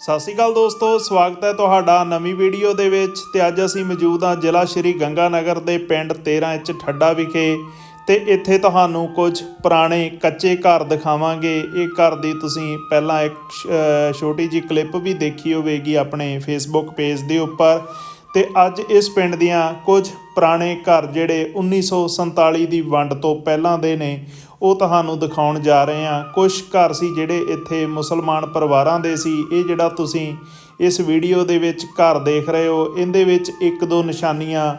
ਸਤਿ ਸ਼੍ਰੀ ਅਕਾਲ ਦੋਸਤੋ, ਸਵਾਗਤ ਹੈ ਤੁਹਾਡਾ ਨਵੀਂ ਵੀਡੀਓ ਦੇ ਵਿੱਚ ਤੇ ਅੱਜ ਅਸੀਂ ਮੌਜੂਦ ਹਾਂ ਜ਼ਿਲ੍ਹਾ ਸ਼੍ਰੀ ਗੰਗਾਨਗਰ ਦੇ ਪਿੰਡ 13 ਇੰਚ ਠੱਡਾ ਵਿਖੇ ਤੇ ਇੱਥੇ ਤੁਹਾਨੂੰ ਕੁਝ ਪੁਰਾਣੇ ਕੱਚੇ ਘਰ ਦਿਖਾਵਾਂਗੇ। ਇਹ ਘਰ ਦੀ ਤੁਸੀਂ ਪਹਿਲਾਂ ਇੱਕ ਛੋਟੀ ਜੀ ਕਲਿੱਪ ਵੀ ਦੇਖੀ ਹੋਵੇਗੀ ਆਪਣੇ ਫੇਸਬੁੱਕ ਪੇਜ ਦੇ ਉੱਪਰ ਤੇ ਅੱਜ ਇਸ ਪਿੰਡ ਦੀਆਂ ਕੁਝ ਪੁਰਾਣੇ ਘਰ ਜਿਹੜੇ 1947 ਦੀ ਵੰਡ ਤੋਂ ਪਹਿਲਾਂ ਦੇ ਨੇ ਉਹ ਤੁਹਾਨੂੰ ਦਿਖਾਉਣ ਜਾ ਰਹੇ ਹਾਂ। ਕੁਝ ਘਰ ਸੀ ਜਿਹੜੇ ਇੱਥੇ ਮੁਸਲਮਾਨ ਪਰਿਵਾਰਾਂ ਦੇ ਸੀ। ਇਹ ਜਿਹੜਾ ਤੁਸੀਂ ਇਸ ਵੀਡੀਓ ਦੇ ਵਿੱਚ ਘਰ ਦੇਖ ਰਹੇ ਹੋ, ਇਹਦੇ ਵਿੱਚ ਇੱਕ ਦੋ ਨਿਸ਼ਾਨੀਆਂ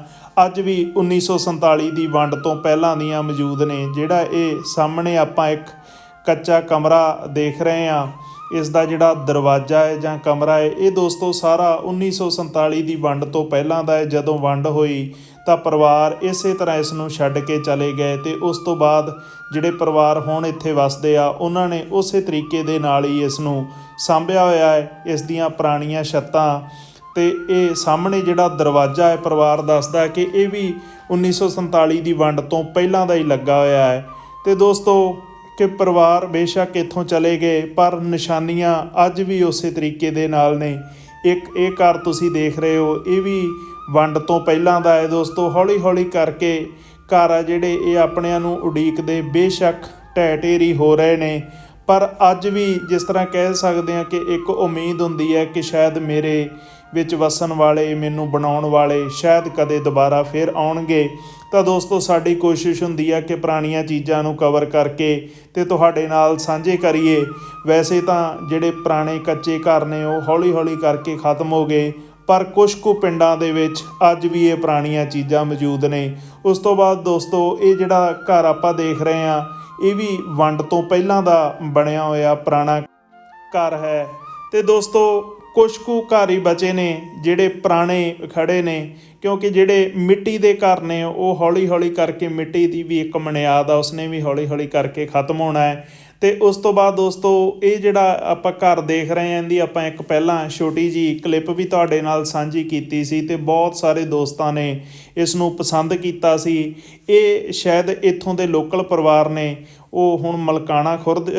ਅੱਜ ਵੀ 1947 ਦੀ ਵੰਡ ਤੋਂ ਪਹਿਲਾਂ ਦੀਆਂ ਮੌਜੂਦ ਨੇ, ਜਿਹੜਾ ਇਹ ਸਾਹਮਣੇ ਆਪਾਂ ਇੱਕ ਕੱਚਾ ਕਮਰਾ ਦੇਖ ਰਹੇ ਹਾਂ। ਇਸ ਦਾ ਜਿਹੜਾ ਦਰਵਾਜ਼ਾ ਹੈ ਜਾਂ ਕਮਰਾ ਹੈ, ਇਹ ਦੋਸਤੋ ਸਾਰਾ 1947 ਦੀ ਵੰਡ ਤੋਂ ਪਹਿਲਾਂ ਦਾ ਹੈ। ਜਦੋਂ ਵੰਡ ਹੋਈ ਤਾਂ ਪਰਿਵਾਰ ਇਸੇ ਤਰ੍ਹਾਂ ਇਸ ਨੂੰ ਛੱਡ ਕੇ ਚਲੇ ਗਏ ਤੇ ਉਸ ਤੋਂ ਬਾਅਦ ਜਿਹੜੇ ਪਰਿਵਾਰ ਹੁਣ ਇੱਥੇ ਵਸਦੇ ਆ, ਉਹਨਾਂ ਨੇ ਉਸੇ ਤਰੀਕੇ ਦੇ ਨਾਲ ਹੀ ਇਸ ਨੂੰ ਸਾਂਭਿਆ ਹੋਇਆ ਹੈ, ਇਸ ਦੀਆਂ ਪੁਰਾਣੀਆਂ ਛੱਤਾਂ। ਤੇ ਇਹ ਸਾਹਮਣੇ ਜਿਹੜਾ ਦਰਵਾਜ਼ਾ ਹੈ, ਪਰਿਵਾਰ ਦੱਸਦਾ ਕਿ ਇਹ ਵੀ 1947 ਦੀ ਵੰਡ ਤੋਂ ਪਹਿਲਾਂ ਦਾ ਹੀ ਲੱਗਾ ਹੋਇਆ ਹੈ। ਤੇ ਦੋਸਤੋ, ਕਿ ਪਰਿਵਾਰ ਬੇਸ਼ੱਕ ਇੱਥੋਂ ਚਲੇ ਗਏ, ਪਰ ਨਿਸ਼ਾਨੀਆਂ ਅੱਜ ਵੀ ਉਸੇ ਤਰੀਕੇ ਦੇ ਨਾਲ ਨੇ। ਇੱਕ ਇਹ ਘਰ ਤੁਸੀਂ ਦੇਖ ਰਹੇ ਹੋ, ਇਹ ਵੀ ਵੰਡ ਤੋਂ ਪਹਿਲਾਂ ਦਾ ਹੈ ਦੋਸਤੋ ਹੌਲੀ ਹੌਲੀ ਕਰਕੇ ਘਰ ਆ ਜਿਹੜੇ ਇਹ ਆਪਣਿਆਂ ਨੂੰ ਉਡੀਕਦੇ ਬੇਸ਼ੱਕ ਢਹਿ ਢੇਰੀ ਹੋ ਰਹੇ ਨੇ। ਪਰ ਅੱਜ ਵੀ ਜਿਸ ਤਰ੍ਹਾਂ ਕਹਿ ਸਕਦੇ ਹਾਂ ਕਿ ਇੱਕ ਉਮੀਦ ਹੁੰਦੀ ਹੈ ਕਿ ਸ਼ਾਇਦ ਮੇਰੇ ਵਿੱਚ ਵਸਣ ਵਾਲੇ, ਮੈਨੂੰ ਬਣਾਉਣ ਵਾਲੇ ਸ਼ਾਇਦ ਕਦੇ ਦੁਬਾਰਾ ਫੇਰ ਆਉਣਗੇ। ਤਾਂ ਦੋਸਤੋ, ਸਾਡੀ ਕੋਸ਼ਿਸ਼ ਹੁੰਦੀ ਹੈ ਕਿ ਪੁਰਾਣੀਆਂ ਚੀਜ਼ਾਂ ਨੂੰ ਕਵਰ ਕਰਕੇ ਤੇ ਤੁਹਾਡੇ ਨਾਲ ਸਾਂਝੇ ਕਰੀਏ। ਵੈਸੇ ਤਾਂ ਜਿਹੜੇ ਪੁਰਾਣੇ ਕੱਚੇ ਘਰ ਨੇ, ਉਹ ਹੌਲੀ-ਹੌਲੀ ਕਰਕੇ ਖਤਮ ਹੋ ਗਏ। ਪਰ ਕੁਝ ਕੁ ਪਿੰਡਾਂ ਦੇ ਵਿੱਚ ਅੱਜ ਵੀ ਇਹ ਪੁਰਾਣੀਆਂ ਚੀਜ਼ਾਂ ਮੌਜੂਦ ਨੇ। ਉਸ ਤੋਂ ਬਾਅਦ ਦੋਸਤੋ, ਇਹ ਜਿਹੜਾ ਘਰ ਆਪਾਂ ਦੇਖ ਰਹੇ ਹਾਂ, ਇਹ ਵੀ ਵੰਡ ਤੋਂ ਪਹਿਲਾਂ ਦਾ ਬਣਿਆ ਹੋਇਆ ਪੁਰਾਣਾ ਘਰ ਹੈ। ਤੇ ਦੋਸਤੋ ਕੁਝ ਕੁ ਘਰ ਹੀ ਬਚੇ ਨੇ, ਜਿਹੜੇ ਪੁਰਾਣੇ ਖੜੇ ਨੇ, ਕਿਉਂਕਿ ਜਿਹੜੇ ਮਿੱਟੀ ਦੇ ਘਰ ਨੇ, ਉਹ ਹੌਲੀ ਹੌਲੀ ਕਰਕੇ ਮਿੱਟੀ ਦੀ ਵੀ ਇੱਕ ਮਨਿਆਦ ਆ, ਉਸਨੇ ਵੀ ਹੌਲੀ ਹੌਲੀ ਕਰਕੇ ਖਤਮ ਹੋਣਾ ਹੈ। ਤੇ ਉਸ ਤੋਂ ਬਾਅਦ ਦੋਸਤੋ, ਇਹ ਜਿਹੜਾ ਆਪਾਂ ਘਰ ਦੇਖ ਰਹੇ ਹਾਂ, ਇਹਦੀ ਆਪਾਂ ਇੱਕ ਪਹਿਲਾਂ ਛੋਟੀ ਜੀ ਕਲਿੱਪ ਵੀ ਤੁਹਾਡੇ ਨਾਲ ਸਾਂਝੀ ਕੀਤੀ ਸੀ ਤੇ ਬਹੁਤ ਸਾਰੇ ਦੋਸਤਾਂ ਨੇ ਇਸ ਨੂੰ ਪਸੰਦ ਕੀਤਾ ਸੀ। ਇਹ ਸ਼ਾਇਦ ਇੱਥੋਂ ਦੇ ਲੋਕਲ ਪਰਿਵਾਰ ਨੇ, ਉਹ ਹੁਣ ਮਲਕਾਣਾ ਖੁਰਦ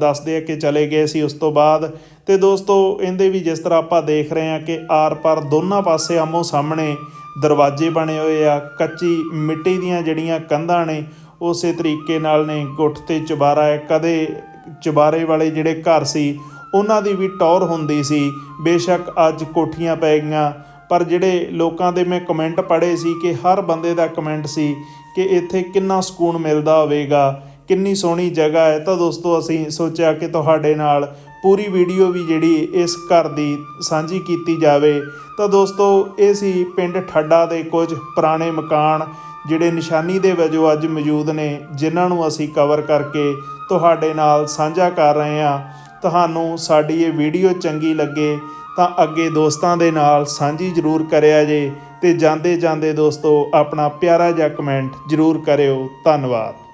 ਦੱਸਦੇ ਆ ਕਿ ਚਲੇ ਗਏ ਸੀ ਉਸ ਤੋਂ ਬਾਅਦ। ਤੇ ਦੋਸਤੋ, ਇਹਦੇ ਵੀ ਜਿਸ ਤਰ੍ਹਾਂ ਆਪਾਂ ਦੇਖ ਰਹੇ ਹਾਂ ਕਿ ਆਰ-ਪਾਰ ਦੋਨਾਂ ਪਾਸੇ ਆਮੋ ਸਾਹਮਣੇ ਦਰਵਾਜ਼ੇ ਬਣੇ ਹੋਏ ਆ, ਕੱਚੀ ਮਿੱਟੀ ਦੀਆਂ ਜਿਹੜੀਆਂ ਕੰਧਾਂ ਨੇ, ਉਸੇ ਤਰੀਕੇ ਨਾਲ ਨੇ ਗੁੱਠ ਤੇ ਚੁਬਾਰਾ ਹੈ। ਕਦੇ ਚੁਬਾਰੇ ਵਾਲੇ ਜਿਹੜੇ ਘਰ ਸੀ, ਉਹਨਾਂ ਦੀ ਵੀ ਟੌਰ ਹੁੰਦੀ ਸੀ, ਬੇਸ਼ੱਕ ਅੱਜ ਕੋਠੀਆਂ ਪੈ ਗਈਆਂ। ਪਰ ਜਿਹੜੇ ਲੋਕਾਂ ਦੇ ਮੈਂ ਕਮੈਂਟ ਪੜ੍ਹੇ ਸੀ ਕਿ ਹਰ ਬੰਦੇ ਦਾ ਕਮੈਂਟ ਸੀ ਕਿ ਇੱਥੇ ਕਿੰਨਾ ਸਕੂਨ ਮਿਲਦਾ ਹੋਵੇਗਾ, ਕਿੰਨੀ ਸੋਹਣੀ ਜਗ੍ਹਾ ਹੈ। ਤਾਂ ਦੋਸਤੋ, ਅਸੀਂ ਸੋਚਿਆ ਕਿ ਤੁਹਾਡੇ ਨਾਲ ਪੂਰੀ ਵੀਡੀਓ ਵੀ ਜਿਹੜੀ ਇਸ ਘਰ ਦੀ ਸਾਂਝੀ ਕੀਤੀ ਜਾਵੇ। ਤਾਂ ਦੋਸਤੋ, ਇਹ ਸੀ ਪਿੰਡ ਠੱਡਾ ਦੇ ਕੁਝ ਪੁਰਾਣੇ ਮਕਾਨ, ਜਿਹੜੇ ਨਿਸ਼ਾਨੀ ਦੇ ਵਜੋਂ ਅੱਜ ਮੌਜੂਦ ਨੇ, ਜਿਨ੍ਹਾਂ ਨੂੰ ਅਸੀਂ ਕਵਰ ਕਰਕੇ ਤੁਹਾਡੇ ਨਾਲ ਸਾਂਝਾ ਕਰ ਰਹੇ ਹਾਂ। ਤੁਹਾਨੂੰ ਸਾਡੀ ਇਹ ਵੀਡੀਓ ਚੰਗੀ ਲੱਗੇ ਤਾਂ ਅੱਗੇ ਦੋਸਤਾਂ ਦੇ ਨਾਲ ਸਾਂਝੀ ਜ਼ਰੂਰ ਕਰਿਆ ਜੇ ਤੇ ਜਾਂਦੇ ਜਾਂਦੇ ਦੋਸਤੋ, ਆਪਣਾ ਪਿਆਰਾ ਜਿਹਾ ਕਮੈਂਟ ਜ਼ਰੂਰ ਕਰਿਓ। ਧੰਨਵਾਦ।